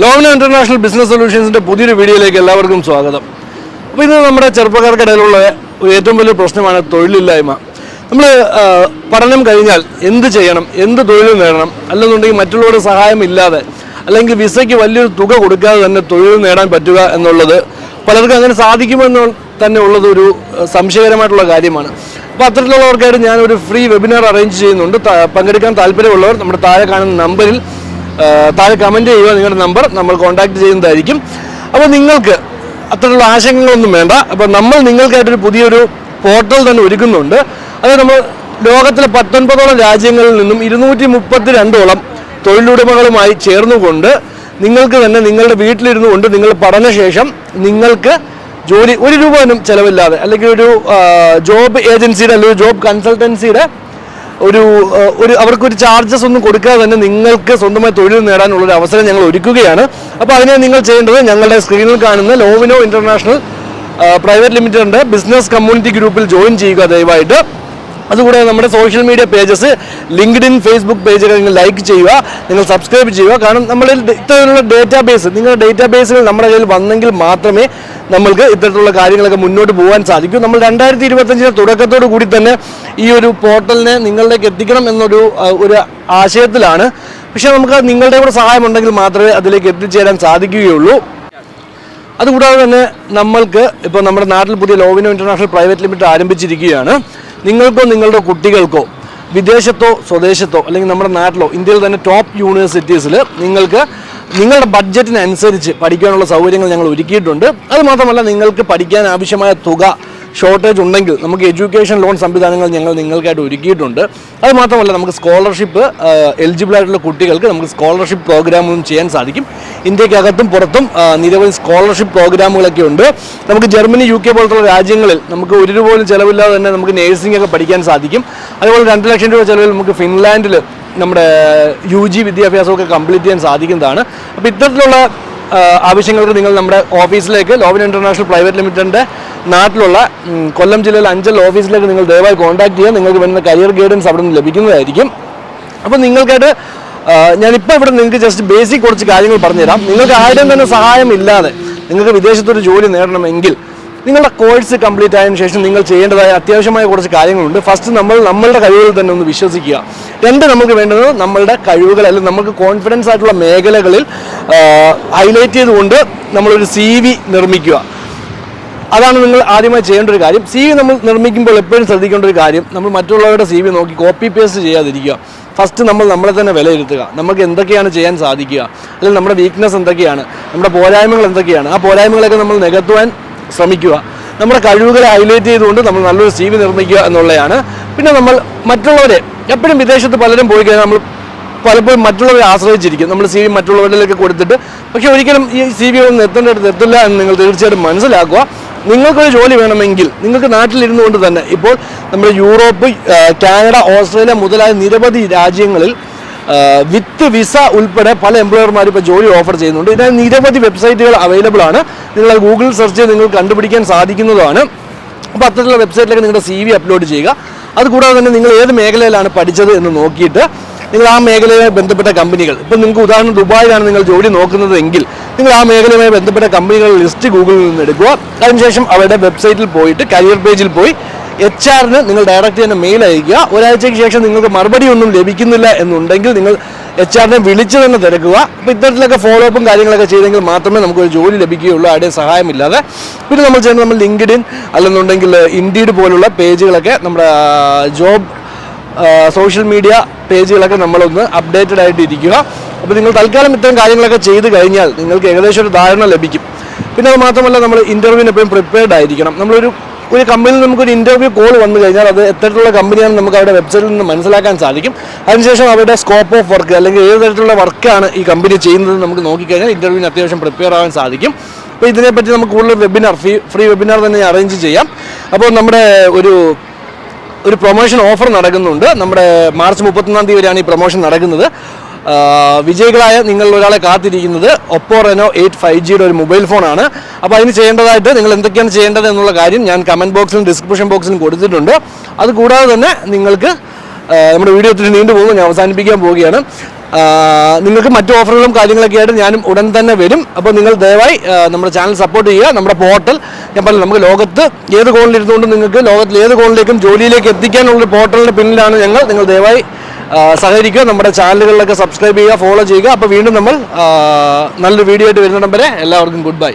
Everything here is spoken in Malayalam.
ലോവന ഇന്റർനാഷണൽ ബിസിനസ് സൊല്യൂഷൻസിന്റെ പുതിയൊരു വീഡിയോയിലേക്ക് എല്ലാവർക്കും സ്വാഗതം. അപ്പോൾ ഇന്ന് നമ്മുടെ ചെറുപ്പക്കാർക്കിടയിലുള്ള ഏറ്റവും വലിയ പ്രശ്നമാണ് തൊഴിലില്ലായ്മ. നമ്മൾ പഠനം കഴിഞ്ഞാൽ എന്ത് ചെയ്യണം എന്ത് തൊഴിൽ നേടണം അല്ലെന്നുണ്ടെങ്കിൽ മറ്റുള്ളവരുടെ സഹായം ഇല്ലാതെ അല്ലെങ്കിൽ വിസയ്ക്ക് വലിയൊരു തുക കൊടുക്കാതെ തന്നെ തൊഴിൽ നേടാൻ പറ്റുക എന്നുള്ളത് പലർക്കും അങ്ങനെ സാധിക്കുമെന്ന് തന്നെ ഉള്ളത് ഒരു സംശയകരമായിട്ടുള്ള കാര്യമാണ്. അപ്പോൾ അത്തരത്തിലുള്ളവർക്കായിട്ട് ഞാനൊരു ഫ്രീ വെബിനാർ അറേഞ്ച് ചെയ്യുന്നുണ്ട്. പങ്കെടുക്കാൻ താല്പര്യമുള്ളവർ നമ്മുടെ താഴെ കാണുന്ന നമ്പറിൽ താഴെ കമന്റ് ചെയ്യുക നിങ്ങളുടെ നമ്പർ നമ്മൾ കോൺടാക്ട് ചെയ്യുന്നതായിരിക്കും. അപ്പോൾ നിങ്ങൾക്ക് അത്തരത്തിലുള്ള ആശങ്കകളൊന്നും വേണ്ട. അപ്പോൾ നമ്മൾ നിങ്ങൾക്കായിട്ടൊരു പുതിയൊരു പോർട്ടൽ തന്നെ ഒരുക്കുന്നുണ്ട്. അത് നമ്മൾ ലോകത്തിലെ പത്തൊൻപതോളം രാജ്യങ്ങളിൽ നിന്നും ഇരുന്നൂറ്റി മുപ്പത്തി രണ്ടോളം തൊഴിലുടമകളുമായി ചേർന്നുകൊണ്ട് നിങ്ങൾക്ക് തന്നെ നിങ്ങളുടെ വീട്ടിലിരുന്നു കൊണ്ട് നിങ്ങൾ പഠനശേഷം നിങ്ങൾക്ക് ജോലി ഒരു രൂപ ചിലവില്ലാതെ അല്ലെങ്കിൽ ഒരു ജോബ് ഏജൻസിയുടെ അല്ലെങ്കിൽ ജോബ് കൺസൾട്ടൻസിയുടെ ഒരു ഒരു അവർക്കൊരു ചാർജസ് ഒന്നും കൊടുക്കാതെ തന്നെ നിങ്ങൾക്ക് സ്വന്തമായി തൊഴിൽ നേടാനുള്ള ഒരു അവസരം ഞങ്ങൾ ഒരുക്കുകയാണ്. അപ്പോൾ അതിനെ നിങ്ങൾ ചെയ്യേണ്ടത് ഞങ്ങളുടെ സ്ക്രീനിൽ കാണുന്ന ലോവിനോ ഇന്റർനാഷണൽ പ്രൈവറ്റ് ലിമിറ്റഡിന്റെ ബിസിനസ് കമ്മ്യൂണിറ്റി ഗ്രൂപ്പിൽ ജോയിൻ ചെയ്യുക ദയവായിട്ട്. അതുകൂടാതെ നമ്മുടെ social media pages LinkedIn Facebook പേജുകൾ നിങ്ങൾ ലൈക്ക് ചെയ്യുക നിങ്ങൾ സബ്സ്ക്രൈബ് ചെയ്യുക. കാരണം നമ്മുടെ ഇത്തരത്തിലുള്ള ഡേറ്റാ ബേസ് നിങ്ങളുടെ ഡേറ്റാ ബേസുകൾ നമ്മുടെ കയ്യിൽ വന്നെങ്കിൽ മാത്രമേ നമ്മൾക്ക് ഇത്തരത്തിലുള്ള കാര്യങ്ങളൊക്കെ മുന്നോട്ട് പോകാൻ സാധിക്കൂ. നമ്മൾ രണ്ടായിരത്തി ഇരുപത്തഞ്ചിന് തുടക്കത്തോടു കൂടി തന്നെ ഈ ഒരു പോർട്ടലിനെ നിങ്ങളിലേക്ക് എത്തിക്കണം എന്നൊരു ഒരു ആശയത്തിലാണ്. പക്ഷേ നമുക്ക് നിങ്ങളുടെ കൂടെ സഹായം ഉണ്ടെങ്കിൽ മാത്രമേ അതിലേക്ക് എത്തിച്ചേരാൻ സാധിക്കുകയുള്ളൂ. അതുകൂടാതെ തന്നെ നമ്മൾക്ക് ഇപ്പോൾ നമ്മുടെ നാട്ടിൽ പുതിയ ലോവിനോ ഇന്റർനാഷണൽ പ്രൈവറ്റ് ലിമിറ്റഡ് ആരംഭിച്ചിരിക്കുകയാണ്. നിങ്ങൾക്കോ നിങ്ങളുടെ കുട്ടികൾക്കോ വിദേശത്തോ സ്വദേശത്തോ അല്ലെങ്കിൽ നമ്മുടെ നാട്ടിലോ ഇന്ത്യയിൽ തന്നെ ടോപ്പ് യൂണിവേഴ്സിറ്റീസിൽ നിങ്ങൾക്ക് നിങ്ങളുടെ ബഡ്ജറ്റിനനുസരിച്ച് പഠിക്കാനുള്ള സൗകര്യങ്ങൾ ഞങ്ങൾ ഒരുക്കിയിട്ടുണ്ട്. അതുമാത്രമല്ല നിങ്ങൾക്ക് പഠിക്കാൻ ആവശ്യമായ തുക ഷോർട്ടേജ് ഉണ്ടെങ്കിൽ നമുക്ക് എഡ്യൂക്കേഷൻ ലോൺ സംവിധാനങ്ങൾ ഞങ്ങൾ നിങ്ങൾക്കായിട്ട് ഒരുക്കിയിട്ടുണ്ട്. അത് മാത്രമല്ല നമുക്ക് സ്കോളർഷിപ്പ് എലിജിബിൾ ആയിട്ടുള്ള കുട്ടികൾക്ക് നമുക്ക് സ്കോളർഷിപ്പ് പ്രോഗ്രാമും ചെയ്യാൻ സാധിക്കും. ഇന്ത്യക്കകത്തും പുറത്തും നിരവധി സ്കോളർഷിപ്പ് പ്രോഗ്രാമുകളൊക്കെ ഉണ്ട്. നമുക്ക് ജർമ്മനി യു കെ പോലത്തുള്ള രാജ്യങ്ങളിൽ നമുക്ക് ഒരു രൂപ പോലും ചിലവില്ലാതെ തന്നെ നമുക്ക് നേഴ്സിംഗ് ഒക്കെ പഠിക്കാൻ സാധിക്കും. അതുപോലെ രണ്ട് ലക്ഷം രൂപ ചിലവിൽ നമുക്ക് ഫിൻലാൻഡിൽ നമ്മുടെ യു ജി വിദ്യാഭ്യാസമൊക്കെ കംപ്ലീറ്റ് ചെയ്യാൻ സാധിക്കുന്നതാണ്. അപ്പോൾ ഇത്തരത്തിലുള്ള ആവശ്യങ്ങൾക്ക് നിങ്ങൾ നമ്മുടെ ഓഫീസിലേക്ക് ലോവൻ ഇന്റർനാഷണൽ പ്രൈവറ്റ് ലിമിറ്റഡിന്റെ നാട്ടിലുള്ള കൊല്ലം ജില്ലയിലെ അഞ്ചൽ ഓഫീസിലേക്ക് നിങ്ങൾ ദയവായി കോൺടാക്ട് ചെയ്യുക. നിങ്ങൾക്ക് വരുന്ന കരിയർ ഗൈഡൻസ് അവിടെ നിന്ന് ലഭിക്കുന്നതായിരിക്കും. അപ്പോൾ നിങ്ങൾക്കായിട്ട് ഞാനിപ്പോൾ ഇവിടെ നിങ്ങൾക്ക് ജസ്റ്റ് ബേസിക് കുറച്ച് കാര്യങ്ങൾ പറഞ്ഞുതരാം. നിങ്ങൾക്ക് ആരും തന്നെ സഹായം ഇല്ലാതെ നിങ്ങൾക്ക് വിദേശത്തൊരു ജോലി നേടണമെങ്കിൽ നിങ്ങളുടെ കോഴ്സ് കംപ്ലീറ്റ് ആയതിനു ശേഷം നിങ്ങൾ ചെയ്യേണ്ടതായ അത്യാവശ്യമായ കുറച്ച് കാര്യങ്ങളുണ്ട്. ഫസ്റ്റ് നമ്മൾ നമ്മളുടെ കഴിവുകൾ തന്നെ ഒന്ന് വിശ്വസിക്കുക. രണ്ട് നമുക്ക് വേണ്ടത് നമ്മളുടെ കഴിവുകൾ അല്ലെങ്കിൽ നമുക്ക് കോൺഫിഡൻസ് ആയിട്ടുള്ള മേഖലകളിൽ ഹൈലൈറ്റ് ചെയ്തുകൊണ്ട് നമ്മളൊരു സി വി നിർമ്മിക്കുക. അതാണ് നിങ്ങൾ ആദ്യമായി ചെയ്യേണ്ട ഒരു കാര്യം. സി വി നമ്മൾ നിർമ്മിക്കുമ്പോൾ എപ്പോഴും ശ്രദ്ധിക്കേണ്ട ഒരു കാര്യം നമ്മൾ മറ്റുള്ളവരുടെ സി വി നോക്കി കോപ്പി പേസ്റ്റ് ചെയ്യാതിരിക്കുക. ഫസ്റ്റ് നമ്മൾ നമ്മളെ തന്നെ വിലയിരുത്തുക. നമുക്ക് എന്തൊക്കെയാണ് ചെയ്യാൻ സാധിക്കുക? അല്ലെങ്കിൽ നമ്മുടെ വീക്ക്നെസ് എന്തൊക്കെയാണ്? നമ്മുടെ പോരായ്മകൾ എന്തൊക്കെയാണ്? ആ പോരായ്മകളൊക്കെ നമ്മൾ നികത്തുവാൻ ശ്രമിക്കുക. നമ്മുടെ കഴിവുകളെ ഹൈലൈറ്റ് ചെയ്തുകൊണ്ട് നമ്മൾ നല്ലൊരു സി വി നിർമ്മിക്കുക എന്നുള്ളതാണ് പിന്നെ നമ്മൾ മറ്റുള്ളവരെ എപ്പോഴും വിദേശത്ത് പലരും പോയി കഴിഞ്ഞാൽ നമ്മൾ പലപ്പോഴും മറ്റുള്ളവരെ ആശ്രയിച്ചിരിക്കും. നമ്മൾ സി വി മറ്റുള്ളവരിലേക്ക് കൊടുത്തിട്ട്. പക്ഷേ ഒരിക്കലും ഈ സി വി ഒന്നും എത്തേണ്ടടുത്ത് എത്തില്ല എന്ന് നിങ്ങൾ തീർച്ചയായിട്ടും മനസ്സിലാക്കുക. നിങ്ങൾക്കൊരു ജോലി വേണമെങ്കിൽ നിങ്ങൾക്ക് നാട്ടിലിരുന്നു കൊണ്ട് തന്നെ ഇപ്പോൾ നമ്മുടെ യൂറോപ്പ് കാനഡ ഓസ്ട്രേലിയ മുതലായ നിരവധി രാജ്യങ്ങളിൽ വിത്ത് വിസ ഉൾപ്പെടെ പല എംപ്ലോയർമാർ ഇപ്പോൾ ജോലി ഓഫർ ചെയ്യുന്നുണ്ട്. ഇതിന് നിരവധി വെബ്സൈറ്റുകൾ അവൈലബിൾ ആണ്. നിങ്ങൾ ഗൂഗിൾ സെർച്ച് ചെയ്ത് നിങ്ങൾ കണ്ടുപിടിക്കാൻ സാധിക്കുന്നതാണ് അപ്പോൾ അത്തരത്തിലുള്ള വെബ്സൈറ്റിലേക്ക് നിങ്ങളുടെ സി വി അപ്ലോഡ് ചെയ്യുക. അതുകൂടാതെ തന്നെ നിങ്ങൾ ഏത് മേഖലയിലാണ് പഠിച്ചത് എന്ന് നോക്കിയിട്ട് നിങ്ങൾ ആ മേഖലയുമായി ബന്ധപ്പെട്ട കമ്പനികൾ ഇപ്പം നിങ്ങൾക്ക് ഉദാഹരണം ദുബായിലാണ് നിങ്ങൾ ജോലി നോക്കുന്നത് എങ്കിൽ നിങ്ങൾ ആ മേഖലയുമായി ബന്ധപ്പെട്ട കമ്പനികളുടെ ലിസ്റ്റ് ഗൂഗിളിൽ നിന്ന് എടുക്കുക അതിനുശേഷം അവരുടെ വെബ്സൈറ്റിൽ പോയിട്ട് കരിയർ പേജിൽ പോയി എച്ച് ആറിന് നിങ്ങൾ ഡയറക്റ്റ് തന്നെ മെയിൽ അയക്കുക ഒരാഴ്ചയ്ക്ക് ശേഷം നിങ്ങൾക്ക് മറുപടി ഒന്നും ലഭിക്കുന്നില്ല എന്നുണ്ടെങ്കിൽ നിങ്ങൾ എച്ച് ആറിനെ വിളിച്ച് തന്നെ തിരക്കുക. അപ്പോൾ ഇത്തരത്തിലൊക്കെ ഫോളോ അപ്പും കാര്യങ്ങളൊക്കെ ചെയ്തെങ്കിൽ മാത്രമേ നമുക്ക് ഒരു ജോലി ലഭിക്കുകയുള്ളൂ. ആരുടെയും സഹായമില്ലാതെ. പിന്നെ നമ്മൾ ചെയ്യുന്നത് നമ്മൾ ലിങ്ക്ഡിൻ അല്ലെന്നുണ്ടെങ്കിൽ ഇൻഡീഡ് പോലുള്ള പേജുകളൊക്കെ നമ്മുടെ ജോബ് സോഷ്യൽ മീഡിയ പേജുകളൊക്കെ നമ്മളൊന്ന് അപ്ഡേറ്റഡ് ആയിട്ട് ഇരിക്കുക അപ്പോൾ നിങ്ങൾ തൽക്കാലം ഇത്തരം കാര്യങ്ങളൊക്കെ ചെയ്ത് കഴിഞ്ഞാൽ നിങ്ങൾക്ക് ഏകദേശം ഒരു ധാരണ ലഭിക്കും. പിന്നെ അത് മാത്രമല്ല നമ്മൾ ഇന്റർവ്യൂവിന് എപ്പോഴും പ്രിപ്പയർഡ് ആയിരിക്കണം. നമ്മളൊരു ഒരു കമ്പനിയിൽ നമുക്കൊരു ഇന്റർവ്യൂ കോൾ വന്നു കഴിഞ്ഞാൽ അത് എത്തരത്തിലുള്ള കമ്പനിയാണെന്ന് നമുക്ക് അവരുടെ വെബ്സൈറ്റിൽ നിന്ന് മനസ്സിലാക്കാൻ സാധിക്കും. അതിനുശേഷം അവരുടെ സ്കോപ്പ് ഓഫ് വർക്ക് അല്ലെങ്കിൽ ഏത് തരത്തിലുള്ള വർക്കാണ് ഈ കമ്പനി ചെയ്യുന്നത് നമുക്ക് നോക്കിക്കഴിഞ്ഞാൽ ഇന്റർവ്യൂവിന് അത്യാവശ്യം പ്രിപ്പയർ ആവാൻ സാധിക്കും. അപ്പോൾ ഇതിനെപ്പറ്റി നമുക്ക് കൂടുതൽ വെബിനാർ ഫ്രീ ഫ്രീ വെബിനാർ തന്നെ അറേഞ്ച് ചെയ്യാം. അപ്പോൾ നമ്മുടെ ഒരു ഒരു പ്രൊമോഷൻ ഓഫർ നടക്കുന്നുണ്ട്. നമ്മുടെ മാർച്ച് മുപ്പത്തൊന്നാം തീയതി വരെയാണ് ഈ പ്രൊമോഷൻ നടക്കുന്നത്. വിജയികളായ നിങ്ങൾ ഒരാളെ കാത്തിരിക്കുന്നത് ഒപ്പോ റെനോ എയ്റ്റ് ഫൈവ് ജിയുടെ ഒരു മൊബൈൽ ഫോണാണ്. അപ്പോൾ അതിന് ചെയ്യേണ്ടതായിട്ട് നിങ്ങൾ എന്തൊക്കെയാണ് ചെയ്യേണ്ടത് എന്നുള്ള കാര്യം ഞാൻ കമന്റ് ബോക്സിലും ഡിസ്ക്രിപ്ഷൻ ബോക്സിലും കൊടുത്തിട്ടുണ്ട്. അതുകൂടാതെ തന്നെ നിങ്ങൾക്ക് നമ്മുടെ വീഡിയോ ഒത്തിരി നീണ്ടു ഞാൻ അവസാനിപ്പിക്കാൻ പോവുകയാണ്. നിങ്ങൾക്ക് മറ്റു ഓഫറുകളും കാര്യങ്ങളൊക്കെ ആയിട്ട് ഞാനും ഉടൻ തന്നെ വരും. അപ്പോൾ നിങ്ങൾ ദയവായി നമ്മുടെ ചാനൽ സപ്പോർട്ട് ചെയ്യുക. നമ്മുടെ പോർട്ടൽ ഞാൻ പറഞ്ഞു നമുക്ക് ലോകത്ത് ഏത് കോണിലിരുന്നുകൊണ്ടും നിങ്ങൾക്ക് ലോകത്തിൽ ഏത് കോണിലേക്കും ജോലിയിലേക്ക് എത്തിക്കാനുള്ളൊരു പോർട്ടലിന്റെ പിന്നിലാണ് ഞങ്ങൾ. നിങ്ങൾ ദയവായി സഹകരിക്കുക നമ്മുടെ ചാനലുകളിലൊക്കെ സബ്സ്ക്രൈബ് ചെയ്യുക ഫോളോ ചെയ്യുക. അപ്പോൾ വീണ്ടും നമ്മൾ നല്ലൊരു വീഡിയോ ആയിട്ട് വരുന്നിടം വരെ എല്ലാവർക്കും ഗുഡ് ബൈ